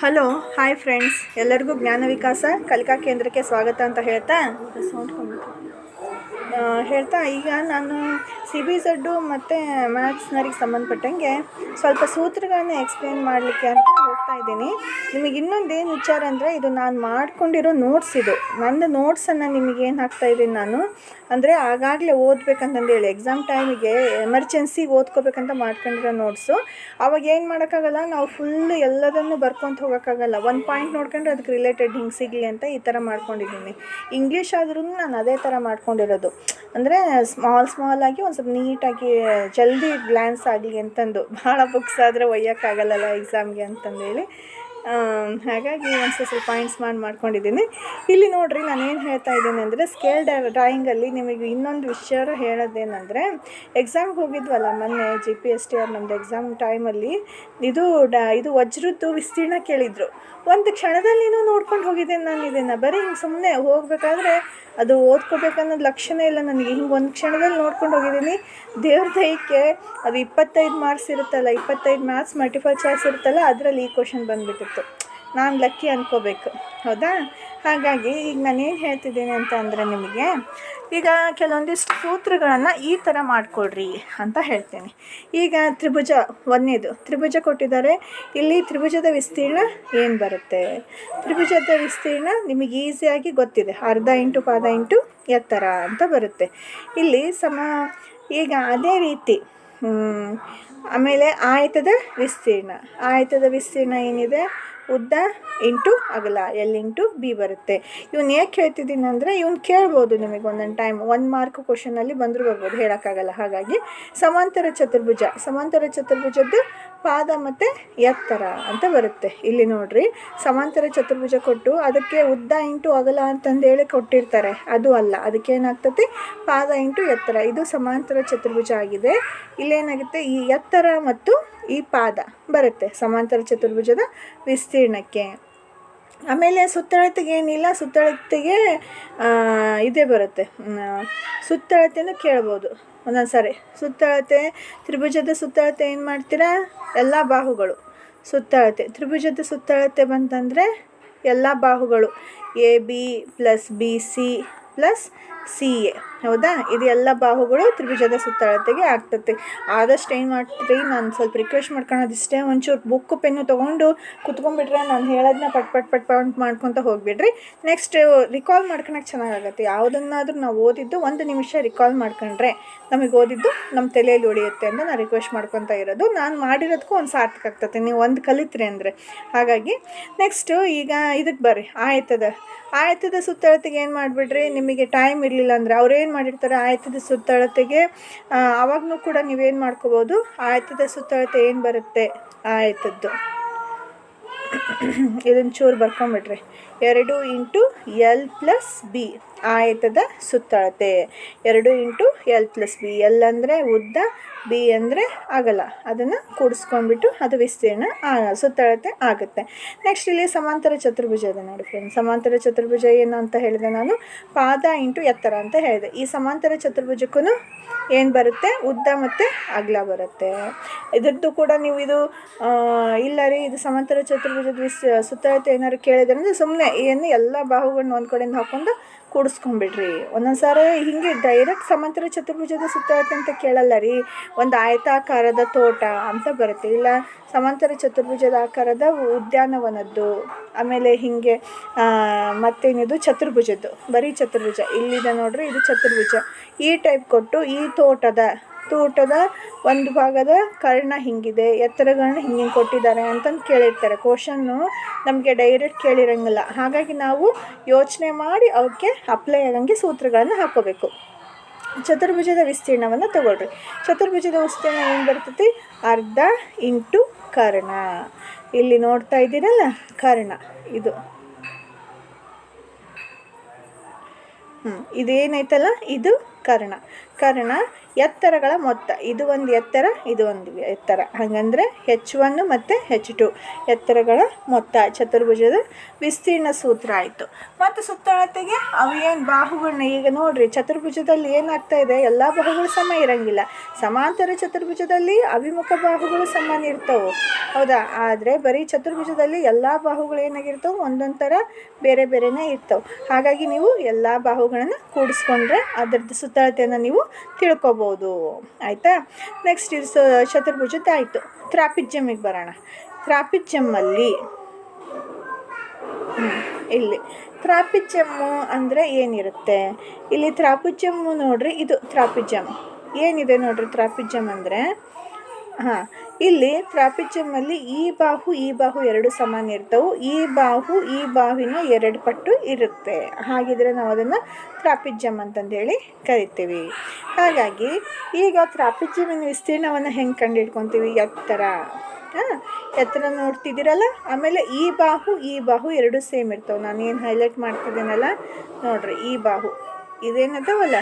Hello hi friends ಎಲ್ಲರಿಗೂ ಜ್ಞಾನ ವಿಕಾಸ ಕಲಿಕಾ ಕೇಂದ್ರಕ್ಕೆ ಸ್ವಾಗತ ಅಂತ ಹೇಳ್ತಾ? ಹೇಳ್ತಾ ಈಗ ನಾನು ಸಿ ಬಿ ಝಡ್ಡು ಮತ್ತು ಮ್ಯಾಥ್ಸ್ನವರಿಗೆ ಸಂಬಂಧಪಟ್ಟಂಗೆ ಸ್ವಲ್ಪ ಸೂತ್ರಗಳನ್ನ ಎಕ್ಸ್ಪ್ಲೇನ್ ಮಾಡಲಿಕ್ಕೆ ಅಂತ ಹೋಗ್ತಾ ಇದ್ದೀನಿ. ನಿಮಗೆ ಇನ್ನೊಂದೇನು ವಿಚಾರ ಅಂದರೆ ಇದು ನಾನು ಮಾಡ್ಕೊಂಡಿರೋ ನೋಟ್ಸ್ ಇದು. ನನ್ನ ನೋಟ್ಸನ್ನು ನಿಮಗೆ ಏನು ಹಾಕ್ತಾ ಇದ್ದೀನಿ ನಾನು? ಅಂದರೆ ಆಗಾಗಲೇ ಓದಬೇಕಂತಂದೇಳಿ ಎಕ್ಸಾಮ್ ಟೈಮಿಗೆ ಎಮರ್ಜೆನ್ಸಿಗೆ ಓದ್ಕೋಬೇಕಂತ ಮಾಡ್ಕೊಂಡಿರೋ ನೋಟ್ಸು ಅವಾಗ ಏನು ಮಾಡೋಕ್ಕಾಗಲ್ಲ? ನಾವು ಫುಲ್ ಎಲ್ಲದನ್ನು ಬರ್ಕೊಂತ ಹೋಗೋಕ್ಕಾಗಲ್ಲ. ಒಂದು ಪಾಯಿಂಟ್ ನೋಡ್ಕೊಂಡ್ರೆ ಅದಕ್ಕೆ ರಿಲೇಟೆಡ್ ಹಿಂಗೆ ಸಿಗಲಿ ಅಂತ ಈ ಥರ ಮಾಡ್ಕೊಂಡಿದ್ದೀನಿ. ಇಂಗ್ಲೀಷ್ ಆದ್ರೂ ನಾನು ಅದೇ ಥರ ಮಾಡ್ಕೊಂಡಿರೋದು. ಅಂದರೆ ಸ್ಮಾಲ್ ಸ್ಮಾಲ್ ಆಗಿ ಒಂದು ಸ್ವಲ್ಪ ನೀಟಾಗಿ ಜಲ್ದಿ ಗ್ಲ್ಯಾನ್ಸ್ ಆಗಲಿ ಅಂತಂದು. ಭಾಳ ಬುಕ್ಸ್ ಆದರೆ ಒಯ್ಯೋಕ್ಕಾಗಲ್ಲಲ್ಲ ಎಕ್ಸಾಮ್ಗೆ ಅಂತಂದೇಳಿ. ಹಾಗಾಗಿ ಒಂದು ಸ್ವಲ್ಪ ಪಾಯಿಂಟ್ಸ್ ಮಾಡಿ, ಮಾಡ್ಕೊಂಡಿದ್ದೀನಿ. ಇಲ್ಲಿ ನೋಡಿರಿ ನಾನು ಏನು ಹೇಳ್ತಾ ಇದ್ದೀನಿ ಅಂದರೆ ಸ್ಕೇಲ್ ಡ್ರಾಯಿಂಗಲ್ಲಿ ನಿಮಗೆ ಇನ್ನೊಂದು ವಿಷಯ ಹೇಳೋದೇನೆಂದರೆ ಎಕ್ಸಾಮ್ಗೆ ಹೋಗಿದ್ವಲ್ಲ ಮೊನ್ನೆ G P S T R ನಮ್ಮದು ಎಕ್ಸಾಮ್ ಟೈಮಲ್ಲಿ ಇದು ಡ, ಇದು ವಜ್ರದ್ದು ವಿಸ್ತೀರ್ಣ ಕೇಳಿದರು. ಒಂದು ಕ್ಷಣದಲ್ಲಿನೂ ನೋಡ್ಕೊಂಡು ಹೋಗಿದ್ದೇನೆ ನಾನು ಇದನ್ನು. ಬರೀ ಹಿಂಗೆ ಸುಮ್ಮನೆ ಹೋಗಬೇಕಾದ್ರೆ ಅದು ಓದ್ಕೋಬೇಕನ್ನೋದು ಲಕ್ಷಣ ಇಲ್ಲ ನನಗೆ. ಹಿಂಗೆ ಒಂದು ಕ್ಷಣದಲ್ಲಿ ನೋಡ್ಕೊಂಡು ಹೋಗಿದ್ದೀನಿ. ದೇವ್ರ ದಯಕ್ಕೆ ಅದು ಇಪ್ಪತ್ತೈದು ಮಾರ್ಕ್ಸ್ ಇರುತ್ತಲ್ಲ, ಇಪ್ಪತ್ತೈದು ಮಾರ್ಕ್ಸ್ ಮಲ್ಟಿಪಲ್ ಚಾಯ್ಸ್ ಇರುತ್ತಲ್ಲ, ಅದರಲ್ಲಿ ಈ ಕ್ವಶನ್ ಬಂದುಬಿಟ್ಟಿತ್ತು. ನಾನು ಲಕ್ಕಿ ಅನ್ಕೋಬೇಕು. ಹೌದಾ? ಹಾಗಾಗಿ ಈಗ ನಾನೇನು ಹೇಳ್ತಿದ್ದೀನಿ ಅಂತ ಅಂದರೆ ನಿಮಗೆ, ಈಗ ಕೆಲವೊಂದಿಷ್ಟು ಸೂತ್ರಗಳನ್ನು ಈ ಥರ ಮಾಡಿಕೊಡ್ರಿ ಅಂತ ಹೇಳ್ತೀನಿ. ಈಗ ತ್ರಿಭುಜ, ಒಂದನೇದು. ತ್ರಿಭುಜ ಕೊಟ್ಟಿದ್ದಾರೆ. ಇಲ್ಲಿ ತ್ರಿಭುಜದ ವಿಸ್ತೀರ್ಣ ಏನು ಬರುತ್ತೆ? ತ್ರಿಭುಜದ ವಿಸ್ತೀರ್ಣ ನಿಮಗೆ ಈಸಿಯಾಗಿ ಗೊತ್ತಿದೆ. ಅರ್ಧ ಇಂಟು ಪಾದ ಇಂಟು ಎತ್ತರ ಅಂತ ಬರುತ್ತೆ. ಇಲ್ಲಿ ಸಮ, ಈಗ ಅದೇ ರೀತಿ ಆಮೇಲೆ ಆಯತದ ವಿಸ್ತೀರ್ಣ. ಆಯತದ ವಿಸ್ತೀರ್ಣ ಏನಿದೆ? ಉದ್ದ ಇಂಟು ಅಗಲ, ಎಲ್ ಇಂಟು ಬಿ ಬರುತ್ತೆ. ಇವ್ನು ಏಕೆ ಹೇಳ್ತಿದ್ದೀನಿ ಅಂದರೆ, ಇವ್ನು ಕೇಳ್ಬೋದು ನಿಮಗೆ ಒಂದೊಂದು ಟೈಮ್ ಒಂದು ಮಾರ್ಕ್ ಕ್ವಶನಲ್ಲಿ ಬಂದರೂ ಬರ್ಬೋದು, ಹೇಳೋಕ್ಕಾಗಲ್ಲ. ಹಾಗಾಗಿ ಸಮಾಂತರ ಚತುರ್ಭುಜ, ಸಮಾಂತರ ಚತುರ್ಭುಜದ್ದು ಪಾದ ಮತ್ತು ಎತ್ತರ ಅಂತ ಬರುತ್ತೆ. ಇಲ್ಲಿ ನೋಡಿರಿ, ಸಮಾಂತರ ಚತುರ್ಭುಜ ಕೊಟ್ಟು ಅದಕ್ಕೆ ಉದ್ದ ಇಂಟು ಅಗಲ ಅಂತಂದೇಳಿ ಕೊಟ್ಟಿರ್ತಾರೆ. ಅದು ಅಲ್ಲ ಅದಕ್ಕೆ ಏನಾಗ್ತದೆ ಪಾದ ಇಂಟು ಎತ್ತರ ಇದು ಸಮಾಂತರ ಚತುರ್ಭುಜ ಆಗಿದೆ. ಇಲ್ಲೇನಾಗುತ್ತೆ? ಈ ಎತ್ತರ ಮತ್ತು ಈ ಪಾದ ಬರುತ್ತೆ. ಸಮಾಂತರ ಚತುರ್ಭುಜದ ವಿಸ್ತೀರ್ಣಕ್ಕೆ. ಆಮೇಲೆ ಸುತ್ತಳತೆಗೆ ಏನಿಲ್ಲ, ಸುತ್ತಳತೆಗೆ ಇದೇ ಬರುತ್ತೆ. ಸುತ್ತಳತೆಯನ್ನು ಕೇಳ್ಬೋದು. ಒಂದೊಂದು ಸಾರಿ. ಸುತ್ತಳತೆ, ತ್ರಿಭುಜದ ಸುತ್ತಳತೆ ಏನು ಮಾಡ್ತೀರಾ? ಎಲ್ಲ ಬಾಹುಗಳು. ಸುತ್ತಳತೆ, ತ್ರಿಭುಜದ ಸುತ್ತಳತೆ ಬಂತಂದರೆ ಎಲ್ಲ ಬಾಹುಗಳು. A, B, plus B, C, plus C, A. ಹೌದಾ? ಇದು ಎಲ್ಲ ಬಾಹುಗಳು ತ್ರಿಭುಜದ ಸುತ್ತಳತೆಗೆ ಆಗ್ತದೆ ಆದಷ್ಟು ಏನು ಮಾಡ್ತೀರಿ? ನಾನು ಸ್ವಲ್ಪ ರಿಕ್ವೆಸ್ಟ್ ಮಾಡ್ಕೊಳೋದಿಷ್ಟೇ ಒಂಚೂರು ಬುಕ್ ಪೆನ್ನು ತೊಗೊಂಡು ಕುತ್ಕೊಂಡ್ಬಿಟ್ರೆ ನಾನು ಹೇಳೋದನ್ನ ಪಟ್ ಪಟ್ ಪಟ್ ಪಟ್ ಮಾಡ್ಕೊತ ಹೋಗ್ಬಿಡ್ರಿ. ನೆಕ್ಸ್ಟ್ ರಿಕಾಲ್ ಮಾಡ್ಕೊಳಕ್ಕೆ ಚೆನ್ನಾಗಾಗತ್ತೆ. ಯಾವುದನ್ನಾದ್ರೂ ನಾವು ಓದಿದ್ದು ಒಂದು ನಿಮಿಷ ರಿಕಾಲ್ ಮಾಡ್ಕೊಂಡ್ರೆ ನಮಗೆ ಓದಿದ್ದು ನಮ್ಮ ತಲೆಯಲ್ಲಿ ಉಳಿಯುತ್ತೆ ಅಂತ ನಾನು ರಿಕ್ವೆಸ್ಟ್ ಮಾಡ್ಕೊತಾ ಇರೋದು. ನಾನು ಮಾಡಿರೋದಕ್ಕೂ ಒಂದು ಸಾರ್ಥಕ ಆಗ್ತದೆ ನೀವು ಒಂದು ಕಲಿತ್ರಿ ಅಂದರೆ. ಹಾಗಾಗಿ ನೆಕ್ಸ್ಟು ಈಗ ಇದಕ್ಕೆ ಬರ್ರಿ. ಆಯ್ತದ. ಆಯ್ತದ ಸುತ್ತಳತೆಗೆ ಏನು ಮಾಡಿಬಿಡ್ರಿ? ನಿಮಗೆ ಟೈಮ್ ಇರಲಿಲ್ಲ ಅಂದರೆ ಅವ್ರು ಏನು ಮಾಡಿರ್ತಾರೆ ಆಯತದ ಸುತ್ತಳತೆಗೆ ಆವಾಗೂ ಕೂಡ ನೀವೇನು ಮಾಡ್ಕೋಬೋದು? ಆಯತದ ಸುತ್ತಳತೆ ಏನು ಬರುತ್ತೆ? ಆಯತದ್ದು. ಇದನ್ನು ಚೂರು ಬರ್ಕೊಂಬಿಡ್ರಿ ಎರಡು ಇಂಟು ಎಲ್ ಪ್ಲಸ್ ಬಿ ಆಯತದ ಸುತ್ತಳತೆ. ಎರಡು into L plus B. L ಅಂದರೆ ಉದ್ದ, ಬಿ ಅಂದರೆ ಅಗಲ. ಅದನ್ನು ಕೂಡಿಸ್ಕೊಂಡ್ಬಿಟ್ಟು ಅದು ವಿಸ್ತೀರ್ಣ ಸುತ್ತಳತೆ ಆಗುತ್ತೆ. ನೆಕ್ಸ್ಟ್ ಇಲ್ಲಿ ಸಮಾಂತರ ಚತುರ್ಭುಜ ಇದೆ ನೋಡಿ ಫ್ರೆಂಡ್ ಸಮಾಂತರ ಚತುರ್ಭುಜ ಏನು ಅಂತ ಹೇಳಿದೆ ನಾನು? ಪಾದ ಇಂಟು ಎತ್ತರ ಅಂತ ಹೇಳಿದೆ. ಈ ಸಮಾಂತರ ಚತುರ್ಭುಜಕ್ಕೂ ಏನು ಬರುತ್ತೆ? ಉದ್ದ ಮತ್ತು ಅಗಲ ಬರುತ್ತೆ. ಇದ್ರದ್ದು ಕೂಡ ನೀವು ಇದು ಇಲ್ಲ ರೀ, ಇದು ಸಮಾಂತರ ಚತುರ್ಭುಜದ ವಿಸ್ ಸುತ್ತಳತೆ ಏನಾದ್ರು ಕೇಳಿದ್ರೆ ಅಂದರೆ ಸುಮ್ಮನೆ ಏನು ಎಲ್ಲ ಬಾಹುಗಳನ್ನ ಒಂದು ಕಡೆಯಿಂದ ಹಾಕ್ಕೊಂಡು ಕೂಡಿಸ್ಕೊಂಬಿಡ್ರಿ ಒಂದೊಂದು ಸಾರಿ ಹಿಂಗೆ ಡೈರೆಕ್ಟ್ ಸಮಾಂತರ ಚತುರ್ಭುಜದ ಸುತ್ತಳತೆ ಅಂತ ಕೇಳಲ್ಲ ರೀ. ಒಂದು ಆಯತಾಕಾರದ ತೋಟ ಅಂತ ಬರುತ್ತೆ. ಇಲ್ಲ, ಸಮಂತರ ಚತುರ್ಭುಜದ ಆಕಾರದ ಉದ್ಯಾನವನದ್ದು, ಆಮೇಲೆ ಹಿಂಗೆ ಮತ್ತೇನಿದು ಚತುರ್ಭುಜದ್ದು, ಬರೀ ಚತುರ್ಭುಜ. ಇಲ್ಲಿದೆ ನೋಡ್ರಿ, ಇದು ಚತುರ್ಭುಜ. ಈ ಟೈಪ್ ಕೊಟ್ಟು ಈ ತೋಟದ ತೋಟದ ಒಂದು ಭಾಗದ ಕರ್ಣ ಹಿಂಗಿದೆ, ಎತ್ತರಗಳನ್ನ ಹಿಂಗೆ ಕೊಟ್ಟಿದ್ದಾರೆ ಅಂತಂದು ಕೇಳಿರ್ತಾರೆ. ಕ್ವಶನ್ನು ನಮಗೆ ಡೈರೆಕ್ಟ್ ಕೇಳಿರಂಗಿಲ್ಲ. ಹಾಗಾಗಿ ನಾವು ಯೋಚನೆ ಮಾಡಿ ಅವಕ್ಕೆ ಅಪ್ಲೈ ಆಗಂಗೆ ಸೂತ್ರಗಳನ್ನು ಹಾಕೋಬೇಕು. ಚತುರ್ಭುಜದ ವಿಸ್ತೀರ್ಣವನ್ನು ತಗೊಳ್ರಿ. ಚತುರ್ಭುಜದ ವಿಸ್ತೀರ್ಣ ಏನು ಬರ್ತೈತಿ? ಅರ್ಧ ಇಂಟು ಕರ್ಣ. ಇಲ್ಲಿ ನೋಡ್ತಾ ಇದ್ದೀರಲ್ಲ, ಕರ್ಣ. ಇದು. ಹ್ಞೂ ಇದೇನೈತಲ್ಲ? ಇದು ಕರ್ಣ. ಕರ್ಣ ಎತ್ತರಗಳ ಮೊತ್ತ. ಇದು ಒಂದು ಎತ್ತರ, ಇದು ಒಂದು ಎತ್ತರ. ಹಾಗಂದ್ರೆ ಹೆಚ್ ಒನ್ ಮತ್ತು ಹೆಚ್ ಟು ಎತ್ತರಗಳ ಮೊತ್ತ. ಚತುರ್ಭುಜದ ವಿಸ್ತೀರ್ಣ ಸೂತ್ರ ಆಯಿತು. ಮತ್ತು ಸುತ್ತಳತೆಗೆ ಅವು ಏನು ಬಾಹುಗಳನ್ನ ಈಗ ನೋಡ್ರಿ, ಚತುರ್ಭುಜದಲ್ಲಿ ಏನಾಗ್ತಾ ಇದೆ? ಎಲ್ಲ ಬಾಹುಗಳು ಸಮ ಇರಂಗಿಲ್ಲ. ಸಮಾಂತರ ಚತುರ್ಭುಜದಲ್ಲಿ ಅಭಿಮುಖ ಬಾಹುಗಳು ಸಮಾನ ಇರ್ತವೆ. ಹೌದಾ? ಆದರೆ ಬರೀ ಚತುರ್ಭುಜದಲ್ಲಿ ಎಲ್ಲ ಬಾಹುಗಳು ಏನಾಗಿರ್ತವೆ? ಒಂದೊಂದು ಥರ ಬೇರೆ ಬೇರೆನೇ ಇರ್ತವೆ. ಹಾಗಾಗಿ ನೀವು ಎಲ್ಲ ಬಾಹುಗಳನ್ನು ಕೂಡಿಸ್ಕೊಂಡ್ರೆ ಅದರದ್ದು ಸುತ್ತಳತೆಯನ್ನು ನೀವು ತಿಳ್ಕೊಬೋದು. ಆಯಿತಾ? ನೆಕ್ಸ್ಟ್ ಇದು ಆಯಿತು. ತ್ರಾಪಿಜ್ಯಮಿಗೆ ಬರೋಣ. ತ್ರಾಪಿಜ್ಯಮ್ಮಲ್ಲಿ ಇಲ್ಲಿ. ತ್ರಾಪಿಜ್ಯಮ್ಮು ಅಂದರೆ ಏನಿರುತ್ತೆ? ಇಲ್ಲಿ ತ್ರಾಪಿಜ್ಯಮ್ಮು ನೋಡ್ರಿ, ಇದು ತ್ರಾಪಿಜ್ಯಮ್. ಏನಿದೆ ನೋಡ್ರಿ ತ್ರಾಪಿಜ್ಯಮ್ ಅಂದರೆ? ಹಾಂ ಇಲ್ಲಿ ತ್ರಾಪಿಜ್ಯಮ್ಮಲ್ಲಿ ಈ ಬಾಹು ಈ ಬಾಹು ಎರಡು ಸಮಾನ ಇರ್ತವೆ. ಈ ಬಾಹು, ಈ ಬಾಹುವಿನ ಎರಡು ಪಟ್ಟು ಇರುತ್ತೆ. ಹಾಗಿದ್ರೆ ನಾವು ಅದನ್ನು ಟ್ರಾಪಿಜಮ್ ಅಂತಂದೇಳಿ ಕರಿತೀವಿ. ಹಾಗಾಗಿ ಈಗ ಟ್ರಾಪಿಜಮಿನ ವಿಸ್ತೀರ್ಣವನ್ನು ಹೆಂಗೆ ಕಂಡುಹಿಡ್ಕೊತೀವಿ ಎತ್ತರ. ಹಾಂ, ಎತ್ತರ ನೋಡ್ತಿದ್ದೀರಲ್ಲ? ಆಮೇಲೆ ಈ ಬಾಹು ಈ ಬಾಹು ಎರಡು ಸೇಮ್ ಇರ್ತವೆ. ನಾನು ಏನು ಹೈಲೈಟ್ ಮಾಡ್ತಿದ್ದೀನಲ್ಲ? ನೋಡ್ರಿ, ಈ ಬಾಹು. ಇದೇನದವಲ್ಲ?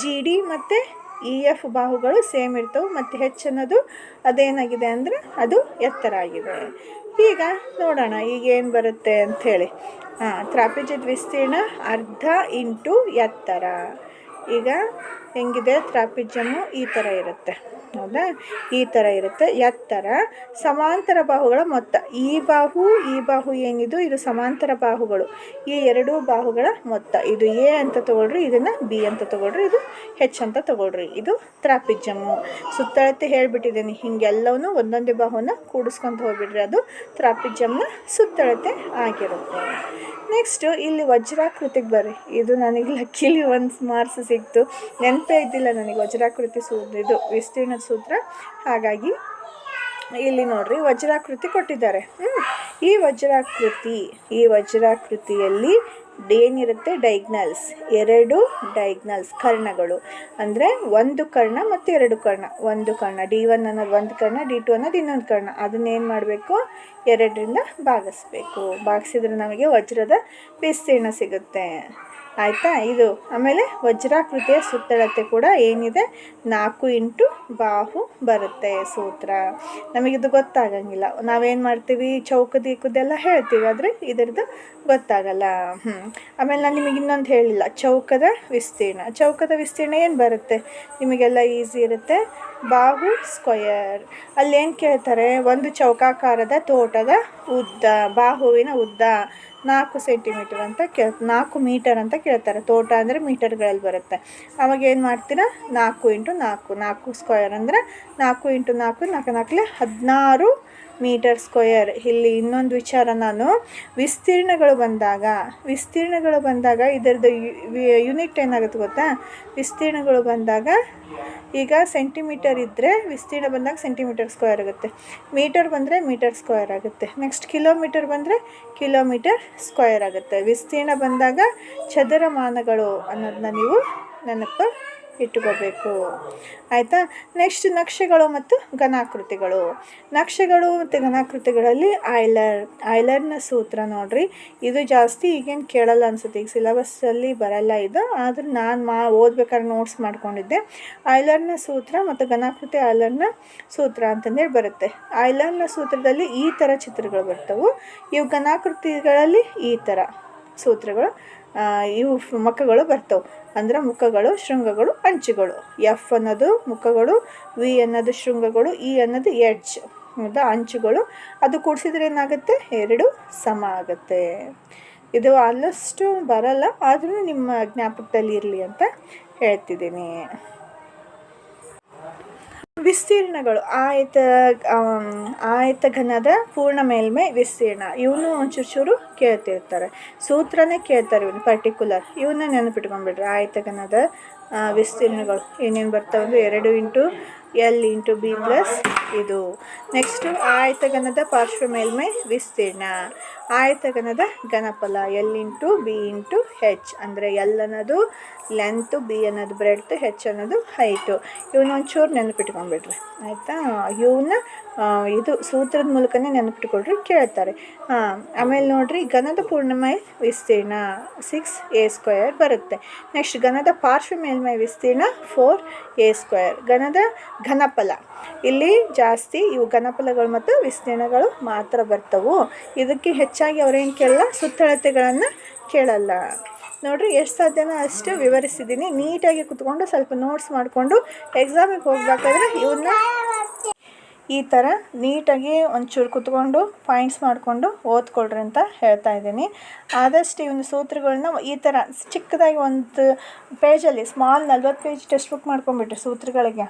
ಜಿ ಡಿ ಮತ್ತು ಇ ಎಫ್ ಬಾಹುಗಳು ಸೇಮ್ ಇರ್ತವೆ, ಮತ್ತು ಹೆಚ್ಚಿನದು ಅದೇನಾಗಿದೆ ಅಂದರೆ ಅದು ಎತ್ತರ ಆಗಿದೆ. ಈಗ ನೋಡೋಣ, ಈಗ ಏನು ಬರುತ್ತೆ ಅಂಥೇಳಿ ಹಾಂ ತ್ರಾಪಿಜದ ವಿಸ್ತೀರ್ಣ ಅರ್ಧ ಇಂಟು ಎತ್ತರ. ಈಗ ಹೆಂಗಿದೆ? ತ್ರಾಪಿಜಮ್ಮು ಈ ಥರ ಇರುತ್ತೆ. ಹೌದಾ? ಈ ಥರ ಇರುತ್ತೆ. ಎತ್ತರ ಸಮಾಂತರ ಬಾಹುಗಳ ಮೊತ್ತ. ಈ ಬಾಹು ಈ ಬಾಹು ಏನಿದು? ಇದು ಸಮಾಂತರ ಬಾಹುಗಳು. ಈ ಎರಡೂ ಬಾಹುಗಳ ಮೊತ್ತ. ಇದು ಎ ಅಂತ ತೊಗೊಳ್ರಿ, ಇದನ್ನು ಬಿ ಅಂತ ತೊಗೊಳ್ರಿ, ಇದು ಹೆಚ್ ಅಂತ ತೊಗೊಳ್ರಿ. ಇದು ತ್ರಾಪಿಜಮ್ಮು ಸುತ್ತಳತೆ ಹೇಳ್ಬಿಟ್ಟಿದ್ದೀನಿ. ಹಿಂಗೆಲ್ಲವೂ ಒಂದೊಂದೇ ಬಾಹುನ ಕೂಡಿಸ್ಕೊಂತ ಹೋಗ್ಬಿಡ್ರಿ. ಅದು ತ್ರಾಪಿಜ್ಯಮ್ನ ಸುತ್ತಳತೆ ಆಗಿರುತ್ತೆ. ನೆಕ್ಸ್ಟು ಇಲ್ಲಿ ವಜ್ರಾಕೃತಿಗೆ ಬರ್ರಿ. ಇದು ನನಗೆ ಲಕ್ಕಿಲಿ ಒಂದು ಮಾರ್ಕ್ಸ್ ಸಿಕ್ತು. ನೆನಪೇ ಇದ್ದಿಲ್ಲ ನನಗೆ ವಜ್ರಾಕೃತಿ ಇದು ವಿಸ್ತೀರ್ಣ ಸೂತ್ರ. ಹಾಗಾಗಿ ಇಲ್ಲಿ ನೋಡ್ರಿ, ವಜ್ರಾಕೃತಿ ಕೊಟ್ಟಿದ್ದಾರೆ. ಈ ವಜ್ರಾಕೃತಿ, ಈ ವಜ್ರಾಕೃತಿಯಲ್ಲಿ ಏನಿರುತ್ತೆ? ಡೈಗ್ನಲ್ಸ್ ಎರಡು ಡೈಗ್ನಲ್ಸ್ ಕರ್ಣಗಳು. ಅಂದರೆ ಒಂದು ಕರ್ಣ ಮತ್ತು ಎರಡು ಕರ್ಣ. ಒಂದು ಕರ್ಣ ಡಿ ಒನ್ ಅನ್ನೋದು ಒಂದು ಕರ್ಣ ಡಿ ಟು ಅನ್ನೋದು ಇನ್ನೊಂದು ಕರ್ಣ. ಅದನ್ನೇನು ಮಾಡಬೇಕು? ಎರಡರಿಂದ ಭಾಗಿಸ್ಬೇಕು. ಭಾಗಿಸಿದ್ರೆ ನಮಗೆ ವಜ್ರದ ವಿಸ್ತೀರ್ಣ ಸಿಗುತ್ತೆ. ಆಯಿತಾ? ಇದು ಆಮೇಲೆ ವಜ್ರಾಕೃತಿಯ ಸುತ್ತಳತೆ ಕೂಡ ಏನಿದೆ? ನಾಲ್ಕು ಇಂಟು ಬಾಹು ಬರುತ್ತೆ ಸೂತ್ರ. ನಮಗಿದು ಗೊತ್ತಾಗಂಗಿಲ್ಲ. ನಾವೇನು ಮಾಡ್ತೀವಿ? ಚೌಕ ಇಕ್ಕದೆಲ್ಲ ಹೇಳ್ತೀವಿ, ಆದರೆ ಇದರದ್ದು ಗೊತ್ತಾಗಲ್ಲ. ಹ್ಞೂ ಆಮೇಲೆ ನಾನು ನಿಮಗೆ ಇನ್ನೊಂದು ಹೇಳಿಲ್ಲ. ಚೌಕದ ವಿಸ್ತೀರ್ಣ. ಚೌಕದ ವಿಸ್ತೀರ್ಣ ಏನು ಬರುತ್ತೆ? ನಿಮಗೆಲ್ಲ ಈಸಿ ಇರುತ್ತೆ. ಬಾಹು ಸ್ಕ್ವಯರ್ ಅಲ್ಲೇನು ಕೇಳ್ತಾರೆ? ಒಂದು ಚೌಕಾಕಾರದ ತೋಟದ ಉದ್ದ, ಬಾಹುವಿನ ಉದ್ದ. ನಾಲ್ಕು ಸೆಂಟಿಮೀಟರ್ ಅಂತ ಕೇಳ್ ನಾಲ್ಕು ಮೀಟರ್ ಅಂತ ಕೇಳ್ತಾರೆ. ತೋಟ ಅಂದರೆ ಮೀಟರ್ಗಳಲ್ಲಿ ಬರುತ್ತೆ. ಅವಾಗ ಏನು ಮಾಡ್ತೀರಾ? ನಾಲ್ಕು ಇಂಟು ನಾಲ್ಕು. ನಾಲ್ಕು ಸ್ಕ್ವಯರ್ ಅಂದರೆ ನಾಲ್ಕು ಇಂಟು ನಾಲ್ಕು ನಾಲ್ಕು ನಾಲ್ಕಲೆ ಹದಿನಾರು ಮೀಟರ್ ಸ್ಕ್ವಯರ್ ಇಲ್ಲಿ ಇನ್ನೊಂದು ವಿಚಾರ ನಾನು. ವಿಸ್ತೀರ್ಣಗಳು ಬಂದಾಗ ವಿಸ್ತೀರ್ಣಗಳು ಬಂದಾಗ ಇದರದ್ದು ಯೂನಿಟ್ ಏನಾಗುತ್ತೆ ಗೊತ್ತಾ? ವಿಸ್ತೀರ್ಣಗಳು ಬಂದಾಗ ಈಗ ಸೆಂಟಿಮೀಟರ್ ಇದ್ದರೆ ವಿಸ್ತೀರ್ಣ ಬಂದಾಗ ಸೆಂಟಿಮೀಟರ್ ಸ್ಕ್ವೇರ್ ಆಗುತ್ತೆ ಮೀಟರ್ ಬಂದರೆ ಮೀಟರ್ ಸ್ಕ್ವೇರ್ ಆಗುತ್ತೆ. ನೆಕ್ಸ್ಟ್ ಕಿಲೋಮೀಟರ್ ಬಂದರೆ ಕಿಲೋಮೀಟರ್ ಸ್ಕ್ವೇರ್ ಆಗುತ್ತೆ. ವಿಸ್ತೀರ್ಣ ಬಂದಾಗ ಚದರಮಾನಗಳು ಅನ್ನೋದನ್ನ ನೀವು ನೆನಪು ಇಟ್ಕೋಬೇಕು ಆಯಿತಾ? ನೆಕ್ಸ್ಟ್ ನಕ್ಷೆಗಳು ಮತ್ತು ಘನಾಕೃತಿಗಳು. ನಕ್ಷೆಗಳು ಮತ್ತು ಘನಾಕೃತಿಗಳಲ್ಲಿ ಆಯ್ಲರ್ ಆಯ್ಲರ್ನ ಸೂತ್ರ ನೋಡ್ರಿ. ಇದು ಜಾಸ್ತಿ ಈಗೇನು ಕೇಳಲ್ಲ ಅನ್ಸುತ್ತೆ. ಈಗ ಸಿಲೆಬಸ್ಸಲ್ಲಿ ಬರಲ್ಲ ಇದು. ಆದರೂ ನಾನು ಮಾ ಓದ್ಬೇಕಾದ್ರೆ ನೋಟ್ಸ್ ಮಾಡ್ಕೊಂಡಿದ್ದೆ. ಆಯ್ಲರ್ನ ಸೂತ್ರ ಮತ್ತು ಘನಾಕೃತಿ ಆಯ್ಲರ್ನ ಸೂತ್ರ ಅಂತಂದೇಳಿ ಬರುತ್ತೆ. ಆಯ್ಲರ್ನ ಸೂತ್ರದಲ್ಲಿ ಈ ಥರ ಚಿತ್ರಗಳು ಬರ್ತವೆ. ಇವು ಘನಾಕೃತಿಗಳಲ್ಲಿ ಈ ಥರ ಸೂತ್ರಗಳು. ಇವು ಮುಖಗಳು ಬರ್ತವೆ. ಅಂದ್ರೆ ಮುಖಗಳು, ಶೃಂಗಗಳು, ಅಂಚುಗಳು. ಎಫ್ ಅನ್ನೋದು ಮುಖಗಳು, ವಿ ಅನ್ನೋದು ಶೃಂಗಗಳು, ಇ ಅನ್ನೋದು ಎಡ್ಜ್. ಹೌದಾ? ಅಂಚುಗಳು. ಅದು ಕೂಡಿಸಿದ್ರೆ ಏನಾಗುತ್ತೆ? ಎರಡು ಸಮ ಆಗುತ್ತೆ. ಇದು ಆಲ್ಮೋಸ್ಟು ಬರಲ್ಲ. ಆದರೂ ನಿಮ್ಮ ಜ್ಞಾಪಕದಲ್ಲಿ ಇರಲಿ ಅಂತ ಹೇಳ್ತಿದ್ದೀನಿ. ವಿಸ್ತೀರ್ಣಗಳು, ಆಯತ ಆಯತ ಘನದ ಪೂರ್ಣ ಮೇಲ್ಮೈ ವಿಸ್ತೀರ್ಣ. ಇವನು ಒಂಚೂರು ಚೂರು ಕೇಳ್ತಿರ್ತಾರೆ ಸೂತ್ರನೇ ಕೇಳ್ತಾರೆ ಇವನು ಪರ್ಟಿಕ್ಯುಲರ್ ಇವನ್ನ ನೆನಪಿಟ್ಕೊಂಡ್ಬಿಡ್ರಿ ಆಯತ ಘನದ ವಿಸ್ತೀರ್ಣಗಳು. ಏನೇನು ಬರ್ತಾವೆ ಅಂದರೆ ಎರಡು into L into B plus ಇದು. ನೆಕ್ಸ್ಟು ಆಯತಘನದ ಪಾರ್ಶ್ವ ಮೇಲ್ಮೈ ವಿಸ್ತೀರ್ಣ. ಆಯತಘನದ ಘನಫಲ L into B into H ಅಂದರೆ ಎಲ್ ಅನ್ನೋದು ಲೆಂತು ಬಿ ಅನ್ನೋದು ಬ್ರೆಡ್ತು ಹೆಚ್ ಅನ್ನೋದು ಹೈಟು ಇವನ್ನ ಒಂಚೂರು ನೆನಪಿಟ್ಕೊಂಡ್ಬಿಡ್ರಿ ಆಯಿತಾ? ಇವನ್ನ ಇದು ಸೂತ್ರದ ಮೂಲಕನೇ ನೆನಪಿಟ್ಕೊಳ್ರಿ, ಕೇಳ್ತಾರೆ. ಹಾಂ ಆಮೇಲೆ ನೋಡ್ರಿ, ಘನದ ಪೂರ್ಣಮಯ ವಿಸ್ತೀರ್ಣ ಸಿಕ್ಸ್ ಎ ಸ್ಕ್ವೇರ್ ಬರುತ್ತೆ. ನೆಕ್ಸ್ಟ್ ಘನದ ಪಾರ್ಶ್ವ ಮೇಲ್ಮೈ ವಿಸ್ತೀರ್ಣ ಫೋರ್ ಎ ಸ್ಕ್ವೇರ್ ಘನದ ಘನಫಲ. ಇಲ್ಲಿ ಜಾಸ್ತಿ ಇವು ಘನಫಲಗಳು ಮತ್ತು ವಿಸ್ತೀರ್ಣಗಳು ಮಾತ್ರ ಬರ್ತವು. ಇದಕ್ಕೆ ಹೆಚ್ಚಾಗಿ ಅವ್ರೇನು ಕೇಳಲ್ಲ, ಸುತ್ತಳತೆಗಳನ್ನು ಕೇಳಲ್ಲ. ನೋಡಿರಿ, ಎಷ್ಟು ಸಾಧ್ಯನೋ ಅಷ್ಟು ವಿವರಿಸಿದ್ದೀನಿ ನೀಟಾಗಿ ಕುತ್ಕೊಂಡು ಸ್ವಲ್ಪ ನೋಟ್ಸ್ ಮಾಡಿಕೊಂಡು ಎಕ್ಸಾಮಿಗೆ ಹೋಗ್ಬೇಕಾದ್ರೆ ಇವನ್ನ ಈ ಥರ ನೀಟಾಗಿ ಒಂಚೂರು ಕುತ್ಕೊಂಡು ಪಾಯಿಂಟ್ಸ್ ಮಾಡಿಕೊಂಡು ಓದ್ಕೊಳ್ರಿ ಅಂತ ಹೇಳ್ತಾ ಇದ್ದೀನಿ. ಆದಷ್ಟು ಇವನು ಸೂತ್ರಗಳನ್ನ ಈ ಥರ ಚಿಕ್ಕದಾಗಿ ಒಂದು ಪೇಜಲ್ಲಿ ಸ್ಮಾಲ್ ನಲ್ವತ್ತು ಪೇಜ್ ಟೆಕ್ಸ್ಟ್ ಬುಕ್ ಮಾಡ್ಕೊಂಬಿಟ್ರಿ ಸೂತ್ರಗಳಿಗೆ.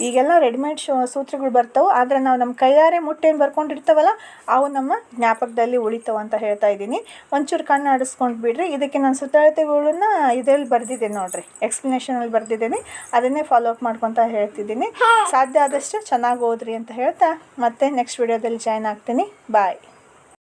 ಈಗೆಲ್ಲ ರೆಡಿಮೇಡ್ ಶೋ ಸೂತ್ರಗಳು ಬರ್ತಾವೆ ಆದರೆ ನಾವು ನಮ್ಮ ಕೈಯಾರೆ ಮುಟ್ಟೇನು ಬರ್ಕೊಂಡಿರ್ತಾವಲ್ಲ ಅವು ನಮ್ಮ ಜ್ಞಾಪಕದಲ್ಲಿ ಉಳಿತಾವೆ ಅಂತ ಹೇಳ್ತಾ ಇದ್ದೀನಿ. ಒಂಚೂರು ಕಣ್ಣು ಆಡಿಸ್ಕೊಂಡು ಬಿಡ್ರಿ. ಇದಕ್ಕೆ ನಾನು ಸುತ್ತಳತೆಗಳನ್ನ ಇದರಲ್ಲಿ ಬರೆದಿದ್ದೇನೆ ನೋಡ್ರಿ. ಎಕ್ಸ್ಪ್ಲನೇಷನಲ್ಲಿ ಬರೆದಿದ್ದೀನಿ. ಅದನ್ನೇ ಫಾಲೋ ಅಪ್ ಮಾಡ್ಕೊತ ಹೇಳ್ತಿದ್ದೀನಿ. ಸಾಧ್ಯ ಆದಷ್ಟು ಚೆನ್ನಾಗಿ ಓದ್ರಿ ಅಂತ ಹೇಳ್ತಾ ಮತ್ತೆ ನೆಕ್ಸ್ಟ್ ವಿಡಿಯೋದಲ್ಲಿ ಜಾಯ್ನ್ ಆಗ್ತೀನಿ. ಬಾಯ್